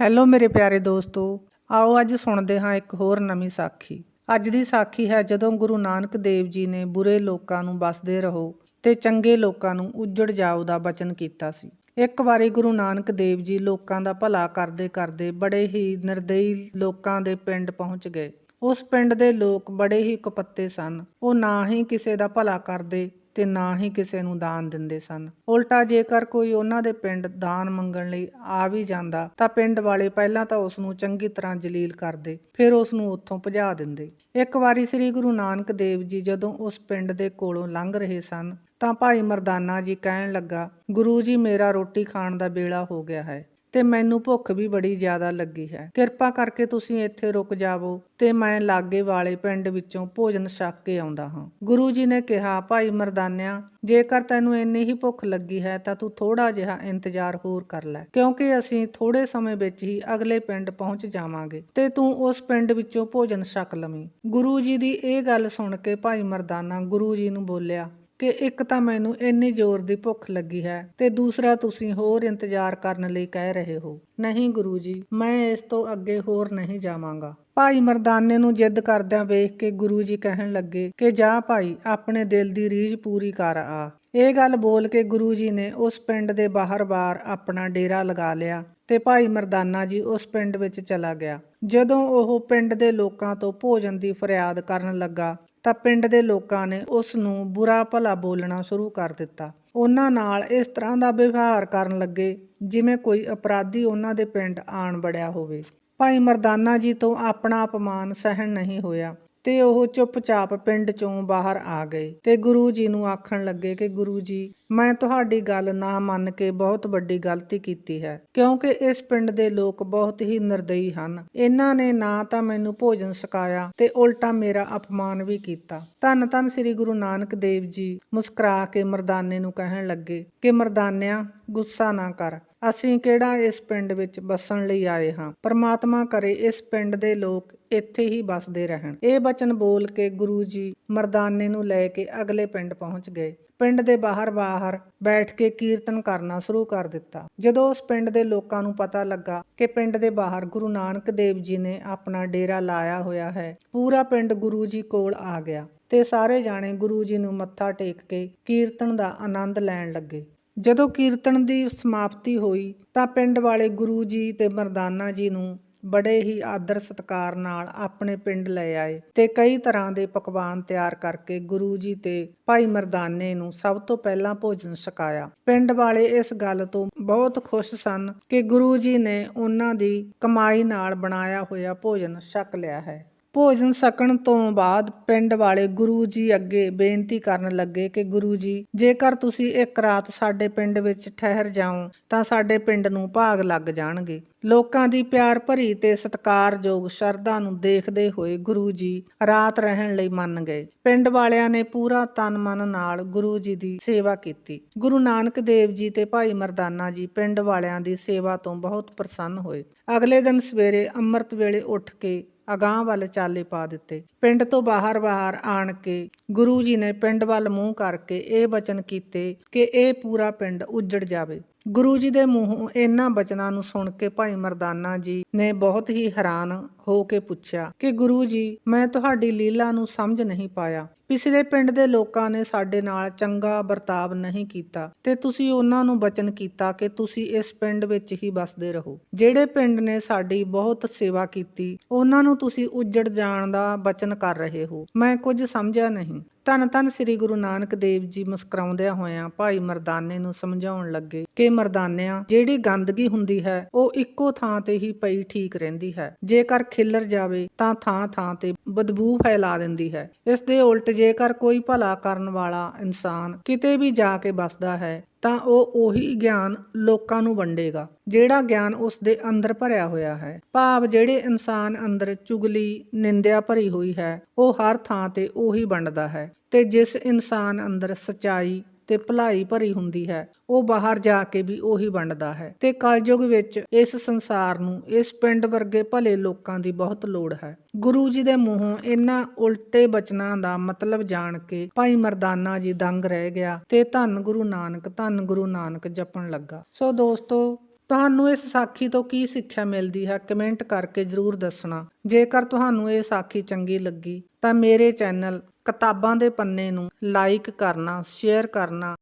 Hello ਮੇਰੇ ਪਿਆਰੇ ਦੋਸਤੋ, ਆਓ ਅੱਜ ਸੁਣਦੇ ਹਾਂ ਇੱਕ ਹੋਰ ਨਵੀਂ ਸਾਖੀ। ਅੱਜ ਦੀ ਸਾਖੀ ਹੈ ਜਦੋਂ ਗੁਰੂ ਨਾਨਕ ਦੇਵ ਜੀ ਨੇ ਬੁਰੇ ਲੋਕਾਂ ਨੂੰ ਬਸਦੇ ਰਹੋ ਤੇ ਚੰਗੇ ਲੋਕਾਂ ਨੂੰ ਉੱਜੜ ਜਾਓ ਦਾ ਬਚਨ ਕੀਤਾ ਸੀ। ਇੱਕ ਵਾਰੀ ਗੁਰੂ ਨਾਨਕ ਦੇਵ ਜੀ ਲੋਕਾਂ ਦਾ ਭਲਾ ਕਰਦੇ ਕਰਦੇ ਬੜੇ ਹੀ ਨਿਰਦਈ ਲੋਕਾਂ ਦੇ ਪਿੰਡ ਪਹੁੰਚ ਗਏ। ਉਸ ਪਿੰਡ ਦੇ ਲੋਕ ਬੜੇ ਹੀ ਕੁਪੱਤੇ ਸਨ। ਉਹ ਨਾ ਹੀ ਕਿਸੇ ਦਾ ਭਲਾ ਕਰਦੇ ਤੇ ਨਾ ਹੀ ਕਿਸੇ ਨੂੰ ਦਾਨ ਦਿੰਦੇ ਸਨ। ਉਲਟਾ ਜੇਕਰ ਕੋਈ ਉਹਨਾਂ ਦੇ ਪਿੰਡ ਦਾਨ ਮੰਗਣ ਲਈ ਆ ਵੀ ਜਾਂਦਾ, ਤਾਂ ਪਿੰਡ ਵਾਲੇ ਪਹਿਲਾਂ ਤਾਂ ਉਸ ਨੂੰ ਚੰਗੀ ਤਰ੍ਹਾਂ ਜਲੀਲ ਕਰਦੇ, ਫਿਰ ਉਸ ਨੂੰ ਉੱਥੋਂ ਭਜਾ ਦਿੰਦੇ। ਇੱਕ ਵਾਰੀ ਸ੍ਰੀ ਗੁਰੂ ਨਾਨਕ ਦੇਵ ਜੀ ਜਦੋਂ ਉਸ ਪਿੰਡ ਦੇ ਕੋਲੋਂ ਲੰਘ ਰਹੇ ਸਨ, ਤਾਂ ਭਾਈ ਮਰਦਾਨਾ ਜੀ ਕਹਿਣ ਲੱਗਾ, ਗੁਰੂ ਜੀ, ਮੇਰਾ ਰੋਟੀ ਖਾਣ ਦਾ ਵੇਲਾ ਹੋ ਗਿਆ ਹੈ। ਤੇ ਮੈਨੂੰ ਭੁੱਖ ਵੀ ਬੜੀ ਜ਼ਿਆਦਾ ਲੱਗੀ ਹੈ। ਕਿਰਪਾ ਕਰਕੇ ਤੁਸੀਂ ਇੱਥੇ ਰੁਕ ਜਾਵੋ ਤੇ ਮੈਂ ਲਾਗੇ ਵਾਲੇ ਪਿੰਡ ਵਿੱਚੋਂ ਭੋਜਨ ਛਕ ਕੇ ਆਉਂਦਾ ਹਾਂ। ਗੁਰੂ ਜੀ ਨੇ ਕਿਹਾ, ਭਾਈ ਮਰਦਾਨਿਆ, ਜੇਕਰ ਤੈਨੂੰ ਇੰਨੀ ਹੀ ਭੁੱਖ ਲੱਗੀ ਹੈ ਤਾਂ ਤੂੰ ਥੋੜਾ ਜਿਹਾ ਇੰਤਜ਼ਾਰ ਹੋਰ ਕਰ ਲੈ, ਕਿਉਂਕਿ ਅਸੀਂ ਥੋੜੇ ਸਮੇਂ ਵਿੱਚ ਹੀ ਅਗਲੇ ਪਿੰਡ ਪਹੁੰਚ ਜਾਵਾਂਗੇ ਤੇ ਤੂੰ ਉਸ ਪਿੰਡ ਵਿੱਚੋਂ ਭੋਜਨ ਛਕ ਲਵੀਂ। ਗੁਰੂ ਜੀ ਦੀ ਇਹ ਗੱਲ ਸੁਣ ਕੇ ਭਾਈ ਮਰਦਾਨਾ ਗੁਰੂ ਜੀ ਨੂੰ ਬੋਲਿਆ ਕਿ ਇੱਕ ਤਾਂ ਮੈਨੂੰ ਇੰਨੀ ਜ਼ੋਰ ਦੀ ਭੁੱਖ ਲੱਗੀ ਹੈ ਤੇ ਦੂਸਰਾ ਤੁਸੀਂ ਹੋਰ ਇੰਤਜ਼ਾਰ ਕਰਨ ਲਈ ਕਹਿ ਰਹੇ ਹੋ। ਨਹੀਂ ਗੁਰੂ ਜੀ ਮੈਂ ਇਸ ਤੋਂ ਅੱਗੇ ਹੋਰ ਨਹੀਂ ਜਾਵਾਂਗਾ। ਭਾਈ ਮਰਦਾਨੇ ਨੂੰ ਜਿੱਦ ਕਰਦਿਆਂ ਵੇਖ ਕੇ ਗੁਰੂ ਜੀ ਕਹਿਣ ਲੱਗੇ ਕਿ ਜਾ ਭਾਈ, ਆਪਣੇ ਦਿਲ ਦੀ ਰੀਝ ਪੂਰੀ ਕਰ ਆ। ਇਹ ਗੱਲ ਬੋਲ ਕੇ ਗੁਰੂ ਜੀ ਨੇ ਉਸ ਪਿੰਡ ਦੇ ਬਾਹਰ-ਬਾਰ ਆਪਣਾ ਡੇਰਾ ਲਗਾ ਲਿਆ ਤੇ ਭਾਈ ਮਰਦਾਨਾ ਜੀ ਉਸ ਪਿੰਡ ਵਿੱਚ ਚਲਾ ਗਿਆ। ਜਦੋਂ ਉਹ ਪਿੰਡ ਦੇ ਲੋਕਾਂ ਤੋਂ ਭੋਜਨ ਦੀ ਫਰਿਆਦ ਕਰਨ ਲੱਗਾ ਤਾਂ ਪਿੰਡ ਦੇ ਲੋਕਾਂ ਨੇ ਉਸ ਨੂੰ ਬੁਰਾ ਭਲਾ ਬੋਲਣਾ ਸ਼ੁਰੂ ਕਰ ਦਿੱਤਾ। ਉਹਨਾਂ ਨਾਲ ਇਸ ਤਰ੍ਹਾਂ ਦਾ ਵਿਵਹਾਰ ਕਰਨ ਲੱਗੇ ਜਿਵੇਂ ਕੋਈ ਅਪਰਾਧੀ ਉਹਨਾਂ ਦੇ ਪਿੰਡ ਆਣ ਬੜਿਆ ਹੋਵੇ। ਭਾਈ ਮਰਦਾਨਾ ਜੀ ਤੋਂ ਆਪਣਾ ਅਪਮਾਨ ਸਹਿਣ ਨਹੀਂ ਹੋਇਆ। ਤੇ ਉਹ ਚੁੱਪਚਾਪ ਪਿੰਡ ਚੋਂ ਬਾਹਰ ਆ ਗਏ ਤੇ ਗੁਰੂ ਜੀ ਨੂੰ ਆਖਣ ਲੱਗੇ ਕਿ ਗੁਰੂ ਜੀ, ਮੈਂ ਤੁਹਾਡੀ ਗੱਲ ਨਾ ਮੰਨ ਕੇ ਬਹੁਤ ਵੱਡੀ ਗਲਤੀ ਕੀਤੀ ਹੈ, ਕਿਉਂਕਿ ਇਸ ਪਿੰਡ ਦੇ ਲੋਕ ਬਹੁਤ ਹੀ ਨਿਰਦਈ ਹਨ। ਇਹਨਾਂ ਨੇ ਨਾ ਤਾਂ ਮੈਨੂੰ ਭੋਜਨ ਛਕਾਇਆ ਤੇ ਉਲਟਾ ਮੇਰਾ ਅਪਮਾਨ ਵੀ ਕੀਤਾ। ਧੰਨ ਧੰਨ ਸ੍ਰੀ ਗੁਰੂ ਨਾਨਕ ਦੇਵ ਜੀ ਮੁਸਕਰਾ ਕੇ ਮਰਦਾਨੇ ਨੂੰ ਕਹਿਣ ਲੱਗੇ ਕਿ ਮਰਦਾਨਿਆਂ ਗੁੱਸਾ ਨਾ ਕਰ। ਅਸੀਂ ਕਿਹੜਾ ਇਸ ਪਿੰਡ ਵਿੱਚ ਬਸਣ ਲਈ ਆਏ ਹਾਂ? ਪਰਮਾਤਮਾ ਕਰੇ ਇਸ ਪਿੰਡ ਦੇ ਲੋਕ ਇੱਥੇ ਹੀ ਬਸਦੇ ਰਹਿਣ। ਇਹ ਬਚਨ ਬੋਲ ਕੇ ਗੁਰੂ ਜੀ ਮਰਦਾਨੇ ਨੂੰ ਲੈ ਕੇ ਅਗਲੇ ਪਿੰਡ ਪਹੁੰਚ ਗਏ। ਪਿੰਡ ਦੇ ਬਾਹਰ-ਬਾਹਰ ਬੈਠ ਕੇ ਕੀਰਤਨ ਕਰਨਾ ਸ਼ੁਰੂ ਕਰ ਦਿੱਤਾ। ਜਦੋਂ ਉਸ ਪਿੰਡ ਦੇ ਲੋਕਾਂ ਨੂੰ ਪਤਾ ਲੱਗਾ ਕਿ ਪਿੰਡ ਦੇ ਬਾਹਰ ਗੁਰੂ ਨਾਨਕ ਦੇਵ ਜੀ ਨੇ ਆਪਣਾ ਡੇਰਾ ਲਾਇਆ ਹੋਇਆ ਹੈ, ਪੂਰਾ ਪਿੰਡ ਗੁਰੂ ਜੀ ਕੋਲ ਆ ਗਿਆ ਤੇ ਸਾਰੇ ਜਾਣੇ ਗੁਰੂ ਜੀ ਨੂੰ ਮੱਥਾ ਟੇਕ ਕੇ ਕੀਰਤਨ ਦਾ ਆਨੰਦ ਲੈਣ ਲੱਗੇ। ਜਦੋਂ ਕੀਰਤਨ ਦੀ ਸਮਾਪਤੀ ਹੋਈ ਤਾਂ ਪਿੰਡ ਵਾਲੇ ਗੁਰੂ ਜੀ ਤੇ ਮਰਦਾਨਾ ਜੀ ਨੂੰ ਬੜੇ ਹੀ ਆਦਰ ਸਤਕਾਰ ਨਾਲ ਆਪਣੇ ਪਿੰਡ ਲੈ ਆਏ ਤੇ ਕਈ ਤਰ੍ਹਾਂ ਦੇ ਪਕਵਾਨ ਤਿਆਰ ਕਰਕੇ ਗੁਰੂ ਜੀ ਤੇ ਭਾਈ ਮਰਦਾਨੇ ਨੂੰ ਸਭ ਤੋਂ ਪਹਿਲਾਂ ਭੋਜਨ ਛਕਾਇਆ। ਪਿੰਡ ਵਾਲੇ ਇਸ ਗੱਲ ਤੋਂ ਬਹੁਤ ਖੁਸ਼ ਸਨ ਕਿ ਗੁਰੂ ਜੀ ਨੇ ਉਹਨਾਂ ਦੀ ਕਮਾਈ ਨਾਲ ਬਣਾਇਆ ਹੋਇਆ ਭੋਜਨ ਛਕ ਲਿਆ ਹੈ। ਭੋਜਨ ਸਕਣ ਤੋਂ ਬਾਅਦ ਪਿੰਡ ਵਾਲੇ ਗੁਰੂ ਜੀ ਅੱਗੇ ਬੇਨਤੀ ਕਰਨ ਲੱਗੇ ਕਿ ਗੁਰੂ ਜੀ, ਜੇਕਰ ਤੁਸੀਂ ਇੱਕ ਰਾਤ ਸਾਡੇ ਪਿੰਡ ਵਿੱਚ ਠਹਿਰ ਜਾਓ, ਤਾਂ ਸਾਡੇ ਪਿੰਡ ਨੂੰ ਭਾਗ ਲੱਗ ਜਾਣਗੇ। ਲੋਕਾਂ ਦੀ ਪਿਆਰ ਭਰੀ ਤੇ ਸਤਿਕਾਰਯੋਗ ਸ਼ਰਧਾ ਨੂੰ ਦੇਖਦੇ ਹੋਏ ਗੁਰੂ ਜੀ ਰਾਤ ਰਹਿਣ ਲਈ ਮੰਨ ਗਏ। ਪਿੰਡ ਵਾਲਿਆਂ ਨੇ ਪੂਰਾ ਤਨ ਮਨ ਨਾਲ ਗੁਰੂ ਜੀ ਦੀ ਸੇਵਾ ਕੀਤੀ। ਗੁਰੂ ਨਾਨਕ ਦੇਵ ਜੀ ਤੇ ਭਾਈ ਮਰਦਾਨਾ ਜੀ ਪਿੰਡ ਵਾਲਿਆਂ ਦੀ ਸੇਵਾ ਤੋਂ ਬਹੁਤ ਪ੍ਰਸੰਨ ਹੋਏ। ਅਗਲੇ ਦਿਨ ਸਵੇਰੇ ਅੰਮ੍ਰਿਤ ਵੇਲੇ ਉੱਠ ਕੇ ਅਗਾਹ ਵੱਲ ਚਾਲੇ ਪਾ ਦਿੱਤੇ। ਪਿੰਡ ਤੋਂ ਬਾਹਰ-ਬਾਹਰ ਆਣ ਕੇ ਗੁਰੂ ਜੀ ਨੇ ਪਿੰਡ ਵੱਲ ਮੂੰਹ ਕਰਕੇ ਇਹ ਬਚਨ ਕੀਤੇ ਕਿ ਇਹ ਪੂਰਾ ਪਿੰਡ ਉੱਜੜ ਜਾਵੇ। ਗੁਰੂ ਜੀ ਦੇ ਮੂੰਹੋਂ ਇਹਨਾਂ ਬਚਨਾਂ ਨੂੰ ਸੁਣ ਕੇ ਭਾਈ ਮਰਦਾਨਾ ਜੀ ਨੇ ਬਹੁਤ ਹੀ ਹੈਰਾਨ ਹੋ ਕੇ ਪੁੱਛਿਆ ਕਿ ਗੁਰੂ ਜੀ, ਮੈਂ ਤੁਹਾਡੀ ਲੀਲਾ ਨੂੰ ਸਮਝ ਨਹੀਂ ਪਾਇਆ। ਪਿਛਲੇ ਪਿੰਡ ਦੇ ਲੋਕਾਂ ਨੇ ਸਾਡੇ ਨਾਲ ਚੰਗਾ ਵਰਤਾਵ ਨਹੀਂ ਕੀਤਾ ਤੇ ਤੁਸੀਂ ਉਹਨਾਂ ਨੂੰ ਬਚਨ ਕੀਤਾ ਕਿ ਤੁਸੀਂ ਇਸ ਪਿੰਡ ਵਿੱਚ ਹੀ ਬਸਦੇ ਰਹੋ। ਜਿਹੜੇ ਪਿੰਡ ਨੇ ਸਾਡੀ ਬਹੁਤ ਸੇਵਾ ਕੀਤੀ, ਉਹਨਾਂ ਨੂੰ ਤੁਸੀਂ ਉੱਜੜ ਜਾਣ ਦਾ ਬਚਨ ਕਰ ਰਹੇ ਹੋ। ਮੈਂ ਕੁਝ ਸਮਝਿਆ ਨਹੀਂ। ਧੰਨ ਧੰਨ ਸ੍ਰੀ ਗੁਰੂ ਨਾਨਕ ਦੇਵ ਜੀ ਮੁਸਕਰਾਉਂਦਿਆਂ ਹੋਇਆਂ ਭਾਈ ਮਰਦਾਨੇ ਨੂੰ ਸਮਝਾਉਣ ਲੱਗੇ ਕਿ ਮਰਦਾਨਿਆਂ, ਜਿਹੜੀ ਗੰਦਗੀ ਹੁੰਦੀ ਹੈ, ਉਹ ਇੱਕੋ ਥਾਂ ਤੇ ਹੀ ਪਈ ਠੀਕ ਰਹਿੰਦੀ ਹੈ। ਜੇਕਰ ਖਿੱਲਰ ਜਾਵੇ, ਤਾਂ ਥਾਂ ਥਾਂ ਤੇ ਬਦਬੂ ਫੈਲਾ ਦਿੰਦੀ ਹੈ। ਇਸ ਦੇ ਉਲਟ ਜੇਕਰ ਕੋਈ ਭਲਾ ਕਰਨ ਵਾਲਾ ਇਨਸਾਨ ਕਿਤੇ ਵੀ ਜਾ ਕੇ ਬਸਦਾ ਹੈ ਤਾਂ ਉਹ ਉਹੀ ਗਿਆਨ ਲੋਕਾਂ ਨੂੰ ਵੰਡੇਗਾ, ਜਿਹੜਾ ਗਿਆਨ ਉਸ ਦੇ ਅੰਦਰ ਭਰਿਆ ਹੋਇਆ ਹੈ। ਭਾਵ ਜਿਹੜੇ ਇਨਸਾਨ ਅੰਦਰ ਚੁਗਲੀ, ਨਿੰਦਿਆ ਭਰੀ ਹੋਈ ਹੈ, ਉਹ ਹਰ ਥਾਂ ਤੇ ਉਹੀ ਵੰਡਦਾ ਹੈ ਤੇ ਜਿਸ ਇਨਸਾਨ ਅੰਦਰ ਸਚਾਈ ਤੇ ਭਲਾਈ ਭਰੀ ਹੁੰਦੀ ਹੈ। ਉਹ ਬਾਹਰ ਜਾ ਕੇ ਵੀ ਉਹੀ ਵੰਡਦਾ ਹੈ ਤੇ ਕਲਯੁਗ ਵਿੱਚ ਇਸ ਸੰਸਾਰ ਨੂੰ, ਇਸ ਪਿੰਡ ਵਰਗੇ ਭਲੇ ਲੋਕਾਂ ਦੀ ਬਹੁਤ ਲੋੜ ਹੈ। ਗੁਰੂ ਜੀ ਦੇ ਮੂੰਹੋਂ ਇਹਨਾਂ ਉਲਟੇ ਬਚਨਾਂ ਦਾ ਮਤਲਬ ਜਾਣ ਕੇ ਭਾਈ ਮਰਦਾਨਾ ਜੀ ਦੰਗ ਰਹਿ ਗਿਆ ਤੇ ਧੰਨ ਗੁਰੂ ਨਾਨਕ, ਧੰਨ ਗੁਰੂ ਨਾਨਕ ਜਪਣ ਲੱਗਾ। ਸੋ ਦੋਸਤੋ, ਤੁਹਾਨੂੰ ਇਸ ਸਾਖੀ ਤੋਂ ਕੀ ਸਿੱਖਿਆ ਮਿਲਦੀ ਹੈ ਕਮੈਂਟ ਕਰਕੇ ਜਰੂਰ ਦੱਸਣਾ। ਜੇਕਰ ਤੁਹਾਨੂੰ ਇਹ ਸਾਖੀ ਚੰਗੀ ਲੱਗੀ ਤਾਂ ਮੇਰੇ ਚੈਨਲ ਕਿਤਾਬਾਂ ਦੇ ਪੰਨੇ ਨੂੰ ਲਾਈਕ ਕਰਨਾ ਸ਼ੇਅਰ ਕਰਨਾ